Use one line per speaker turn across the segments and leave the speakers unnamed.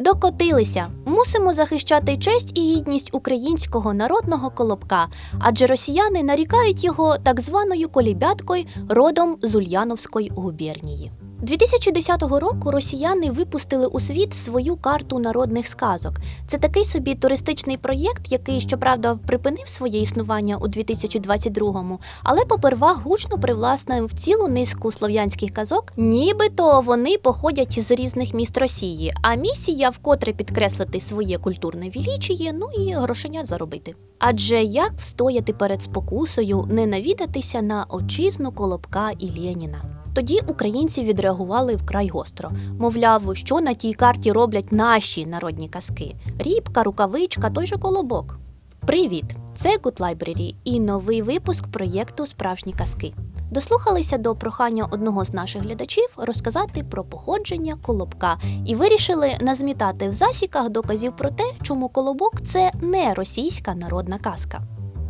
Докотилися. Мусимо захищати честь і гідність українського народного колобка, адже росіяни нарікають його так званою колібяткою родом з Ульяновської губернії. 2010 року росіяни випустили у світ свою карту народних сказок. Це такий собі туристичний проєкт, який, щоправда, припинив своє існування у 2022-му, але попервах гучно привласнив цілу низку слов'янських казок, нібито вони походять з різних міст Росії. А місія вкотре підкреслити своє культурне вілічіє, ну і грошенят заробити. Адже як встояти перед спокусою не навідатися на отчизну Колобка і Леніна? Тоді українці відреагували вкрай гостро. Мовляв, що на тій карті роблять наші народні казки: рібка, рукавичка, той же колобок. Привіт! Це Good Library і новий випуск проєкту Справжні казки. Дослухалися до прохання одного з наших глядачів розказати про походження колобка і вирішили назмітати в засіках доказів про те, чому колобок це не російська народна казка.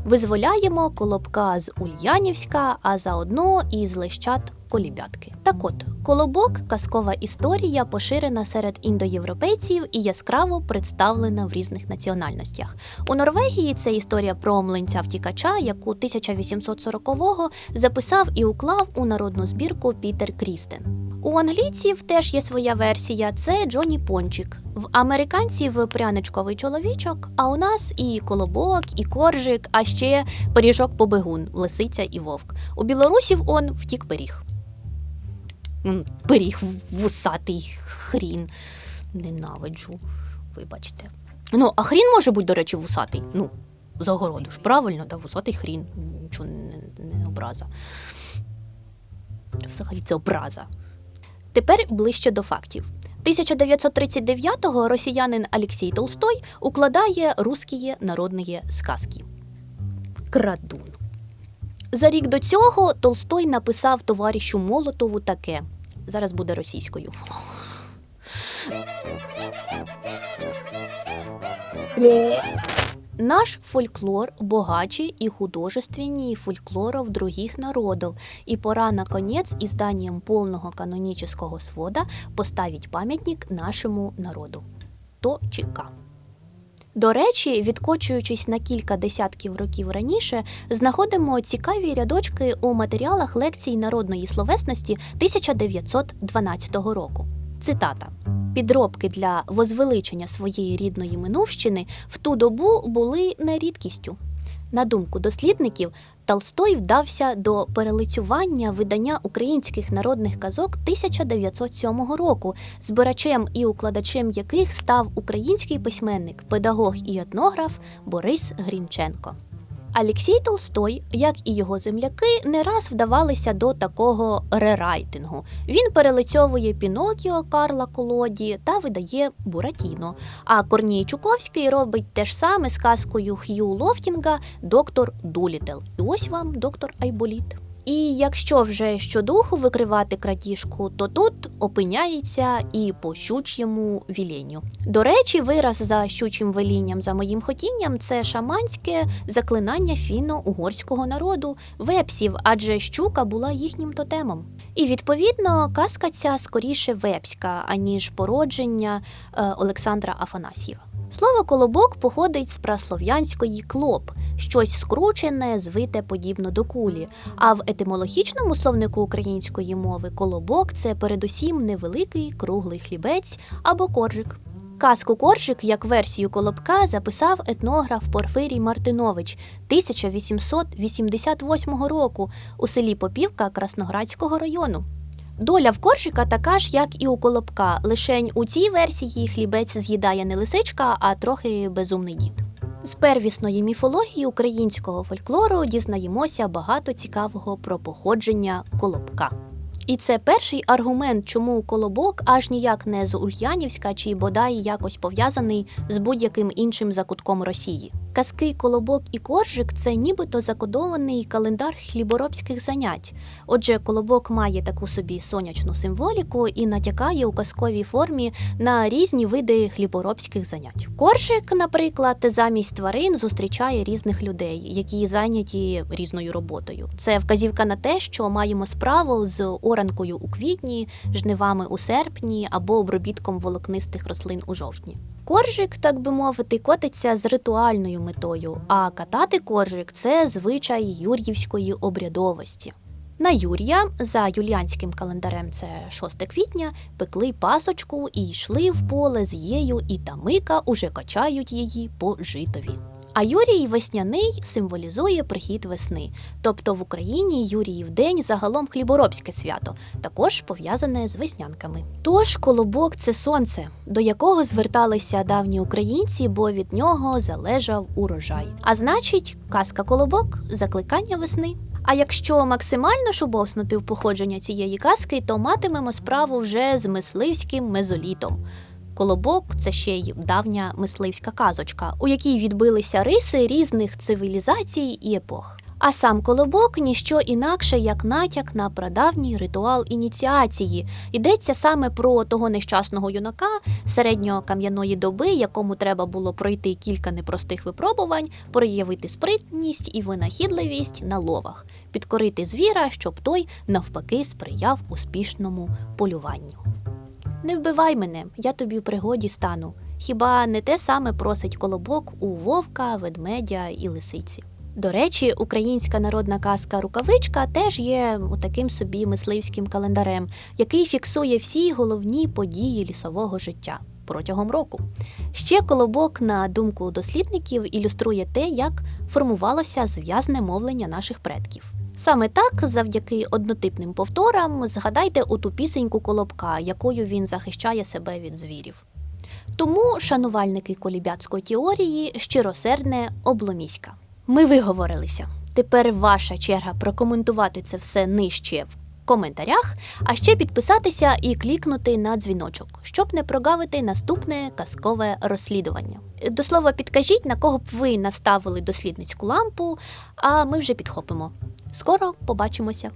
Визволяємо колобка з Ульянівська, а заодно і з лещат колібятки. Так от, колобок казкова історія, поширена серед індоєвропейців і яскраво представлена в різних національностях. У Норвегії це історія про млинця втікача, яку 1840-го записав і уклав у народну збірку Пітер Крістен. У англійців теж є своя версія. Це Джоні Пончик. В американців пряничковий чоловічок, а у нас і колобок, і коржик, а ще пиріжок побегун, лисиця і вовк. У білорусів он втік пиріг. М, Пиріг вусатий хрін. Ненавиджу, вибачте. Ну, а хрін може бути, до речі, вусатий. Ну, з огороду ж, правильно, да, вусатий хрін. Нічого не, не образа. Взагалі це образа. Тепер ближче до фактів. 1939-го росіянин Олексій Толстой укладає русські народні сказки. Крадун. За рік до цього Толстой написав товаришу Молотову таке. Зараз буде російською. Наш фольклор богаче и художественнее фольклоров других народов, и пора, наконец, изданием полного канонического свода поставить пам'ятник нашому народу. Точка. До речі, відкочуючись на кілька десятків років раніше, знаходимо цікаві рядочки у матеріалах лекцій народної словесності 1912 року. Цитата. Підробки для возвеличення своєї рідної минувщини в ту добу були не рідкістю. На думку дослідників, Толстой вдався до перелицювання видання українських народних казок 1907 року, збирачем і укладачем яких став український письменник, педагог і етнограф Борис Грінченко. Олексій Толстой, як і його земляки, не раз вдавалися до такого рерайтингу. Він перелицьовує Пінокіо Карла Колоді та видає Буратіно. А Корній Чуковський робить те ж саме з казкою Х'ю Лофтінга Доктор Дулітел. І ось вам доктор Айболіт. І якщо вже щодуху викривати крадіжку, то тут опиняється і по щуч'єму вілінню. До речі, вираз за щучим велінням за моїм хотінням це шаманське заклинання фінно-угорського народу вепсів, адже щука була їхнім тотемом. І відповідно казка ця скоріше вепська, аніж породження е, Олександра Афанасьєва. Слово колобок походить з праслов'янської клоп, щось скручене, звите подібно до кулі. А в етимологічному словнику української мови колобок це передусім невеликий круглий хлібець або коржик. Казку коржик як версію колобка записав етнограф Порфирій Мартинович 1888 року у селі Попівка Красноградського району. Доля в коржика така ж, як і у колобка, лишень у цій версії хлібець з'їдає не лисичка, а трохи безумний дід. З первісної міфології українського фольклору дізнаємося багато цікавого про походження колобка. І це перший аргумент, чому колобок аж ніяк не з Ульянівська чи бодай якось пов'язаний з будь-яким іншим закутком Росії. Казки Колобок і Коржик це нібито закодований календар хліборобських занять. Отже, колобок має таку собі сонячну символіку і натякає у казковій формі на різні види хліборобських занять. Коржик, наприклад, замість тварин зустрічає різних людей, які зайняті різною роботою. Це вказівка на те, що маємо справу з оранкою у квітні, жнивами у серпні або обробітком волокнистих рослин у жовтні. Коржик, так би мовити, котиться з ритуальною метою, а катати коржик це звичай юр'ївської обрядовості. На Юрія за юліанським календарем це 6 квітня, пекли пасочку і йшли в поле з єю і тамика уже качають її по житові. А Юрій весняний символізує прихід весни, тобто в Україні Юріїв день загалом хліборобське свято, також пов'язане з веснянками. Тож колобок це сонце, до якого зверталися давні українці, бо від нього залежав урожай. А значить, казка колобок закликання весни. А якщо максимально шубовснути в походження цієї казки, то матимемо справу вже з мисливським мезолітом. Колобок це ще й давня мисливська казочка, у якій відбилися риси різних цивілізацій і епох. А сам колобок ніщо інакше, як натяк на прадавній ритуал ініціації. Йдеться саме про того нещасного юнака середньокам'яної доби, якому треба було пройти кілька непростих випробувань, проявити спритність і винахідливість на ловах, підкорити звіра, щоб той навпаки сприяв успішному полюванню. Не вбивай мене, я тобі в пригоді стану. Хіба не те саме просить колобок у вовка, ведмедя і лисиці? До речі, українська народна казка Рукавичка теж є таким собі мисливським календарем, який фіксує всі головні події лісового життя протягом року. Ще колобок, на думку дослідників, ілюструє те, як формувалося зв'язне мовлення наших предків. Саме так, завдяки однотипним повторам, згадайте оту пісеньку колобка, якою він захищає себе від звірів. Тому шанувальники колібяцької теорії щиросердне обломіська. Ми виговорилися. Тепер ваша черга прокоментувати це все нижче в коментарях, а ще підписатися і клікнути на дзвіночок, щоб не прогавити наступне казкове розслідування. До слова, підкажіть, на кого б ви наставили дослідницьку лампу, а ми вже підхопимо. Скоро побачимося.